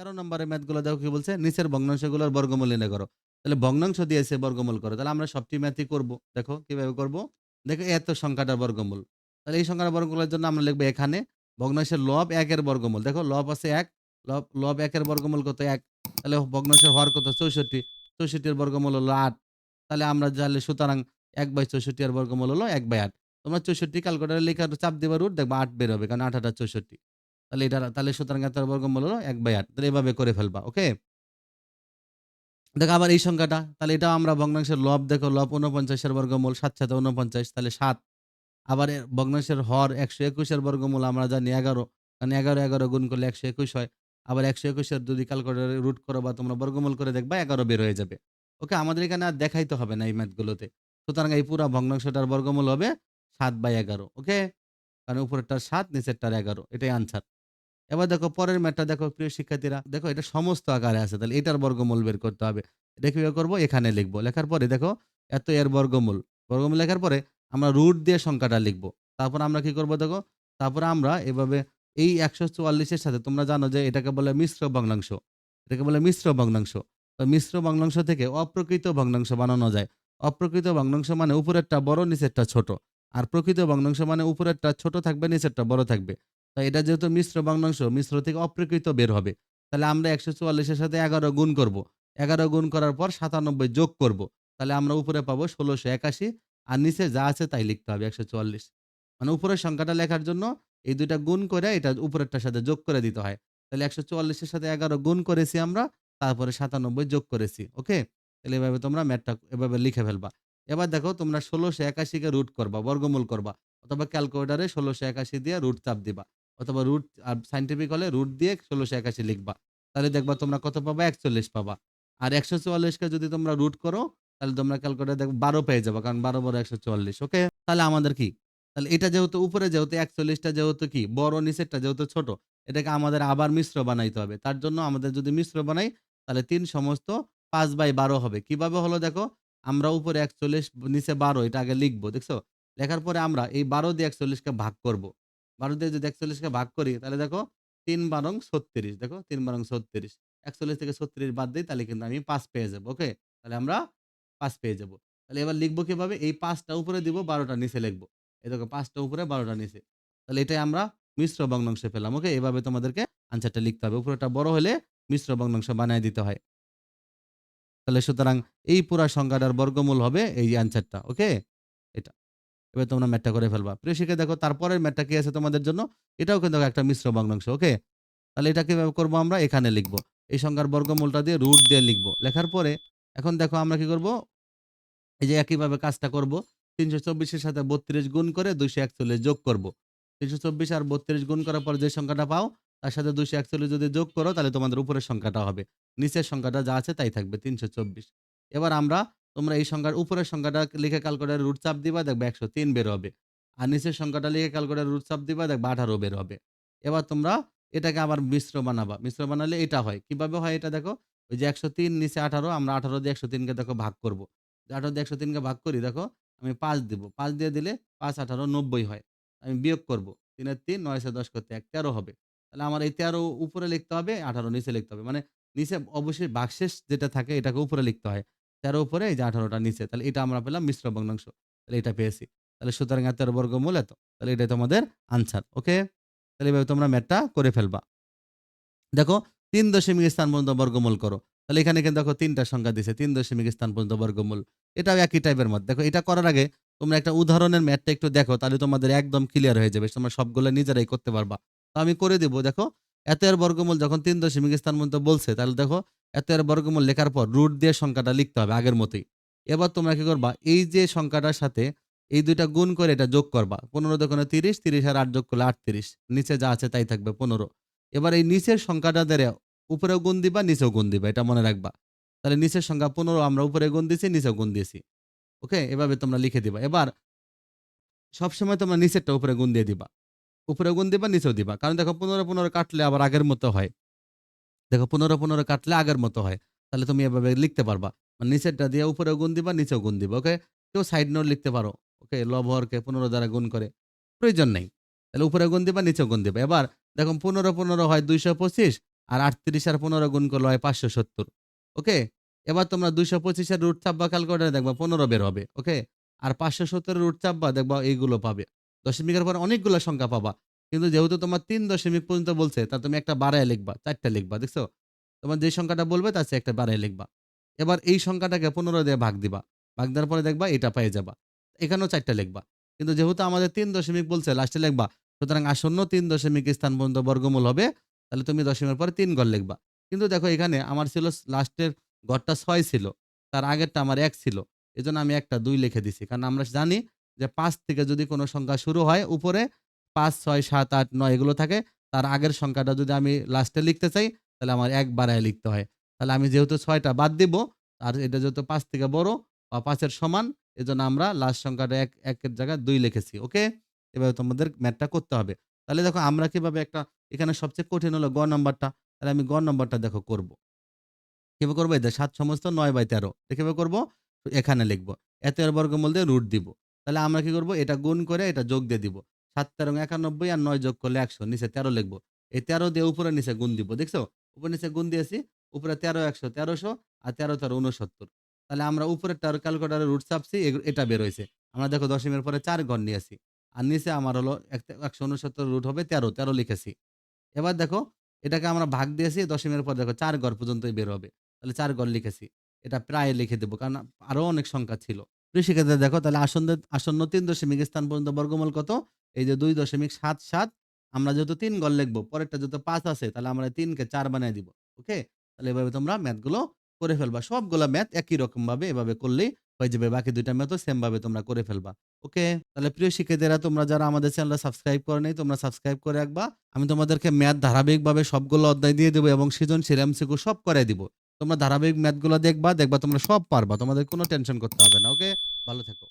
তেরো নম্বরের ম্যাথগুলো দেখো কি বলছে? নিচের ভগ্নাংশগুলোর বর্গমূল নির্ণয় করো। তাহলে ভগ্নাংশ দিয়েছে বর্গমূল করো। তাহলে আমরা সবটি ম্যাথই করব। দেখো কীভাবে করব? দেখো এত সংখ্যাটার বর্গমূল। তাহলে এই সংখ্যার বর্গমূলের জন্য আমরা লিখব এখানে ভগ্নাংশের লব একের বর্গমূল। দেখো লব আছে এক, লব লব একের বর্গমূল কত এক? তাহলে ভগ্নাংশের হওয়ার কত? চৌষট্টি। চৌষট্টির বর্গমূল হলো আট। তাহলে আমরা তাহলে সুতরাং এক বাই চৌষট্টি আর বর্গমূল হলো এক বাই আট। তোমরা চৌষট্টি ক্যালকুলেটারে লেখা চাপ দেবার রুট দেখবা আট বের হবে, কারণ আট আটা চৌষট্টি। তাহলে এটা, তাহলে সুতরাং এত বর্গমূল হলো এক বাই আট। তাহলে এভাবে করে ফেলবা, ওকে? দেখো আবার এই সংখ্যাটা, তাহলে এটা আমরা ভগ্নাংশের লব, দেখো লব উনপঞ্চাশের বর্গমূল, সাত সাথে উনপঞ্চাশ তাহলে সাত। আবার ভগ্নাংশের হর একশো একুশের বর্গমূল আমরা জানি এগারো, কারণ এগারো এগারো গুণ করলে একশো একুশ হয়। আবার একশো একুশের যদি ক্যালকুলেটারে রুট করো বা তোমরা বর্গমূল করে দেখবা, এগারো বের হয়ে যাবে। ওকে, আমাদের এখানে আর দেখাইতে হবে না এই ম্যাথগুলোতে সুতরাং এই পুরো ভগ্নাংশটার বর্গমূল হবে সাত বাই এগারো, ওকে? কারণ উপরেরটার সাত, নিচেরটার এগারো, এটাই আনসার এবার দেখো পরের ম্যাটটা দেখো, প্রিয় শিক্ষার্থীরা, দেখো এটা সমস্ত আকারে আছে, তাহলে এটার বর্গমূল বের করতে হবে। এটা কীভাবে করব? এখানে লিখব। লেখার পরে দেখো, এত এর বর্গমূল। বর্গমূল লেখার পরে আমরা রুট দিয়ে সংখ্যাটা লিখব। তারপর আমরা কি করব দেখো? তারপরে আমরা এভাবে এই একশো চুয়াল্লিশের সাথে, তোমরা জানো যে এটাকে বলে মিশ্র ভগ্নাংশ। এটাকে বলে মিশ্র ভগ্নাংশ। তো মিশ্র ভগ্নাংশ থেকে অপ্রকৃত ভগ্নাংশ বানানো যায়। অপ্রকৃত ভগ্নাংশ মানে উপরেরটা বড়, নিচেরটা ছোট। আর প্রকৃত ভগ্নাংশ মানে উপরেরটা ছোট থাকবে, নিচেরটা বড় থাকবে। তাই এটা যেহেতু মিশ্র ভগ্নাংশ, মিশ্র থেকে অপ্রকৃত বের হবে। তাহলে আমরা একশো চুয়াল্লিশের সাথে এগারো গুণ করব। এগারো গুণ করার পর সাতানব্বই যোগ করব। তাহলে আমরা উপরে পাবো ষোলোশো একাশি আর নিচে যা আছে তাই লিখতে হবে একশো চুয়াল্লিশ। মানে উপরের সংখ্যাটা লেখার জন্য এই দুইটা গুণ করে এটা উপরেরটার সাথে যোগ করে দিতে হয়। তাহলে একশো চুয়াল্লিশের সাথে এগারো গুণ করেছি আমরা, তারপরে সাতানব্বই যোগ করেছি, ওকে? তাহলে এভাবে তোমরা ম্যাথটা এভাবে লিখে ফেলবা। এবার দেখো তোমরা ষোলোশো একাশিকে রুট করবা, বর্গমূল করবা, অথবা ক্যালকুলেটারে ষোলোশো একাশি দিয়ে রুট চাপ দিবা। অথবা রুট আর সাইন্টিফিক হলে রুট দিয়ে ষোলোশো একাশি লিখবা। তাহলে দেখবা তোমরা কত পাবা? একচল্লিশ পাবা। আর একশো চুয়াল্লিশকে যদি তোমরা রুট করো, তাহলে তোমরা ক্যালকুলেটার দেখো বারো পেয়ে যাব, কারণ বারো বড় একশো চুয়াল্লিশ ওকে তাহলে আমাদের কি? তাহলে এটা যেহেতু উপরে, যেহেতু একচল্লিশটা, যেহেতু কি? বড়, নিচেরটা, যেহেতু ছোট, এটাকে আমাদের আবার মিশ্র বানাইতে হবে। তার জন্য আমাদের যদি মিশ্র বানাই, তাহলে তিন সমস্ত পাঁচ বাই বারো হবে। কীভাবে হলো দেখো? আমরা উপরে একচল্লিশ, নিচে বারো, এটা আগে লিখব, দেখছ? লেখার পরে আমরা এই বারো দিয়ে একচল্লিশকে ভাগ করব। বারো দিয়ে যদি একচল্লিশকে ভাগ করি, তাহলে দেখো তিন বারং ছত্রিশ, দেখো তিন বারং ছত্রিশ। একচল্লিশ থেকে ছত্রিশ বাদ দিই, তাহলে কিন্তু আমি পাঁচ পেয়ে যাব, ওকে? তাহলে আমরা পাঁচ পেয়ে যাব। তাহলে এবার লিখব কীভাবে? এই পাঁচটা উপরে দিব, বারোটা নিচে লিখব। এই দেখো পাঁচটা উপরে, বারোটা নিচে। তাহলে এটাই আমরা মিশ্র ভগ্নাংশে পেলাম, ওকে? এভাবে তোমাদেরকে আনসারটা লিখতে হবে। উপরেটা বড় হলে মিশ্র ভগ্নাংশ বানিয়ে দিতে হয়। তাহলে সুতরাং এই পুরা সংখ্যাটার বর্গমূল হবে এই আনসারটা ওকে? এবার তোমরা ম্যাটটা করে ফেলবা। প্রিয় শিখে দেখো তারপরের ম্যাটটা কি আছে তোমাদের জন্য? এটাও কিন্তু একটা মিশ্র ভগ্নাংশ, ওকে? তাহলে এটা কীভাবে করব আমরা? এখানে লিখব। এই সংখ্যার বর্গমূলটা দিয়ে রুট দিয়ে লিখব। লেখার পরে এখন দেখো আমরা কি করব? এই যে একইভাবে কাজটা করব। তিনশো চব্বিশের সাথে বত্রিশ গুণ করে দুইশো একচল্লিশ যোগ করব। তিনশো চব্বিশ আর বত্রিশ গুণ করার পর যে সংখ্যাটা পাও, তার সাথে দুইশো একচল্লিশ যদি যোগ করো, তাহলে তোমাদের উপরের সংখ্যাটা হবে। নিচের সংখ্যাটা যা আছে তাই থাকবে তিনশো চব্বিশ। এবার আমরা তোমরা এই সংখ্যার উপরের সংখ্যাটা লিখে ক্যালকুলেটার রুট চাপ দিবা, দেখবে একশো তিন বের হবে। আর নিচের সংখ্যাটা লিখে ক্যালকুলেটার রুট চাপ দিবা, দেখবে আঠারো বের হবে। এবার তোমরা এটাকে আবার মিশ্র বানাবা। মিশ্র বানালে এটা হয়। কীভাবে হয় এটা দেখো? ওই যে একশো তিন, নিচে আঠারো, আমরা আঠারো দিয়ে একশো তিনকে দেখো ভাগ করব। আঠারো দিয়ে একশো তিনকে ভাগ করি, দেখো আমি পাঁচ দিব। পাঁচ দিয়ে দিলে পাঁচ, আঠারো, নব্বই হয়। আমি বিয়োগ করব। তিনের তিন নয়শো দশ করতে এক, তেরো হবে। তাহলে আমার এই তেরো উপরে লিখতে হবে, আঠারো নিচে লিখতে হবে। মানে নিচে অবশ্যই বাক্সেস যেটা থাকে, এটাকে উপরে লিখতে হয়। তেরো উপরে, এই যে আঠারোটা নিচে, তাহলে এটা আমরা পেলাম মিশ্র ভগ্নাংশ, তাহলে এটা পেয়েছি। তাহলে সুতরাং এত বর্গমূল এত, তাহলে এটাই তোমাদের আনসার ওকে তাহলে এভাবে তোমরা ম্যাথটা করে ফেলবা। দেখো, তিন দশমিক স্থান পর্যন্ত বর্গমূল করো, তাহলে এখানে কিন্তু দেখো তিনটা সংখ্যা দিছে, তিন দশমিক স্থান পর্যন্ত বর্গমূল। এটাও একই টাইপের মত দেখো এটা করার আগে তোমরা একটা উদাহরণের ম্যাথটা একটু দেখো, তাহলে তোমাদের একদম ক্লিয়ার হয়ে যাবে, তোমরা সবগুলো নিজেরাই করতে পারবা। তো আমি করে দিব, দেখো, এত এর বর্গমূল যখন তিন দশমিক স্থান পর্যন্ত বলছে, তাহলে দেখো এত এর বর্গমূল লেখার পর রুট দিয়ে সংখ্যাটা লিখতে হবে আগের মতোই। এবার তোমরা কি করবা? এই যে সংখ্যাটার সাথে এই দুইটা গুণ করে এটা যোগ করবা। পনেরো দোকানে তিরিশ তিরিশ আর আট যোগ করলে আটত্রিশ। নিচে যা আছে তাই থাকবে পনেরো। এবার এই নিচের সংখ্যাটা ধরে উপরেও গুণ দিবা, নিচেও গুণ দিবা, এটা মনে রাখবা। তাহলে নিচের সংখ্যা পনেরো, আমরা উপরে গুণ দিয়েছি নিচেও গুণ দিয়েছি। ওকে? এভাবে তোমরা লিখে দিবা। এবার সবসময় তোমরা নিচেরটা উপরে গুণ দিয়ে দিবা। উপরে গুণ দিবা, নিচেও দিবা। কারণ দেখো পনেরো পনেরো কাটলে আবার আগের মতো হয়। দেখো পনেরো পনেরো কাটলে আগের মতো হয়। তাহলে তুমি এভাবে লিখতে পারবা। মানে নিচেরটা দিয়ে উপরে গুণ দিবা, নিচেও গুণ দিবা ওকে কেউ সাইড নোট লিখতে পারো ওকে লব হরকে পনেরো দ্বারা গুণ করে। প্রয়োজন নেই। তাহলে উপরে গুণ দিবা, নিচেও গুণ দিবা। এবার দেখো পনেরো পনেরো হয় দুইশো পঁচিশ আর আটত্রিশ আর পনেরো গুণ করলে হয় পাঁচশো সত্তর ওকে এবার তোমরা দুইশো পঁচিশের রুট চাপবা ক্যালকুলেটারে দেখবা পনেরো বের হবে ওকে আর পাঁচশো সত্তরের রুট চাপবা, দেখবা এইগুলো পাবে। দশমিকের পর অনেকগুলো সংখ্যা পাবা। কিন্তু যেহেতু তোমার তিন দশমিক পর্যন্ত বলছে, তা তুমি একটা বাড়ায় লিখবা, চারটা লিখবা, দেখছ? তোমার যে সংখ্যাটা বলবে, তার চেয়ে একটা বাড়ায় লিখবা। এবার এই সংখ্যাটাকে পনেরো দিয়ে ভাগ দিবা। ভাগ দেওয়ার পরে দেখবা এটা পেয়ে যাবা। এখানেও চারটা লিখবা। কিন্তু যেহেতু আমাদের তিন দশমিক বলছে লাস্টে লিখবা, সুতরাং আসন্ন তিন দশমিক স্থান পর্যন্ত বর্গমূল হবে, তাহলে তুমি দশমিকের পরে তিন ঘর লিখবা। কিন্তু দেখো, এখানে আমার ছিল লাস্টের ঘরটা ছয় ছিল, তার আগেরটা আমার এক ছিল এই জন্য আমি একটা দুই লিখে দিছি। কারণ আমরা জানি যে পাঁচ থেকে যদি কোনো সংখ্যা শুরু হয় উপরে পাঁচ, ছয়, সাত, আট, নয় এগুলো থাকে, তার আগের সংখ্যাটা যদি আমি লাস্টে লিখতে চাই, তাহলে আমার এক বাড়ায় লিখতে হয়। তাহলে আমি যেহেতু ছয়টা বাদ দিব, আর এটা যেহেতু পাঁচ থেকে বড়, বা পাঁচের সমান, এজন্য আমরা লাস্ট সংখ্যাটা এক, একের জায়গায় দুই লিখেছি ওকে এভাবে তোমাদের ম্যাথটা করতে হবে। তাহলে দেখো আমরা কীভাবে একটা, এখানে সবচেয়ে কঠিন হলো গ নাম্বারটা, তাহলে আমি গ নম্বরটা দেখো করব। কীভাবে করব? যে সাত সমস্ত নয় বাই তেরো কীভাবে করব? এখানে লিখব। এত এর বর্গমূল দিয়ে রুট দিব। তাহলে আমরা কি করব? এটা গুণ করে এটা যোগ দিয়ে দিব। সাত তেরো একানব্বই আর নয় যোগ করলে একশো, নিচে তেরো লিখব। এই তেরো দিয়ে উপরে, নিচে গুণ দিব, দেখছ? উপরে, নিচে গুণ দিয়েছি, উপরে তেরো, একশো, তেরোশো আর তেরো তেরো উনসত্তর তাহলে আমরা উপরে তেরো ক্যালকুলেটারে রুট চাপছি এটা বের হয়েছে। আমরা দেখো দশমিকের পরে চার ঘর নিয়েছি আর নিচে আমার হলো একশো উনসত্তর রুট হবে তেরো তেরো লিখেছি। এবার দেখো, এটাকে আমরা ভাগ দিয়েছি, দশমিকের পর দেখো চার ঘর পর্যন্তই বের হবে। তাহলে চার ঘর লিখেছি, এটা প্রায় লিখে দেবো, কারণ আরও অনেক সংখ্যা ছিল। প্রিয় দেখো, তাহলে আসন্ন আসন্ন তিন দশমিক স্থান পর্যন্ত বর্গমূল কত? এই যে দুই দশমিক সাত সাত, আমরা যেহেতু তিন ঘর লিখব, পরেরটা যেহেতু পাঁচ আছে, তাহলে আমরা তিনকে চার বানিয়ে দিব, ওকে? তাহলে এভাবে তোমরা ম্যাথগুলো করে ফেলবা, সবগুলো ম্যাথ একই রকম ভাবে এভাবে করলেই হয়ে যাবে, বাকি দুইটা ম্যাথও সেম ভাবে তোমরা করে ফেলবা, ওকে? তাহলে প্রিয় শিক্ষার্থীরা, তোমরা যারা আমাদের চ্যানেলটা সাবস্ক্রাইব করে নেই, তোমরা সাবস্ক্রাইব করে রাখবা, আমি তোমাদেরকে ম্যাথ ধারাবাহিকভাবে সবগুলো অধ্যায় দিয়ে দেবো এবং সৃজনশীল এমসিকিউ সব করে দিব তোমরা ধারাবাহিক ম্যাথগুলো দেখবা দেখবা তোমরা সব পারবা, তোমাদের কোনো টেনশন করতে হবে না ওকে ভালো থেকো।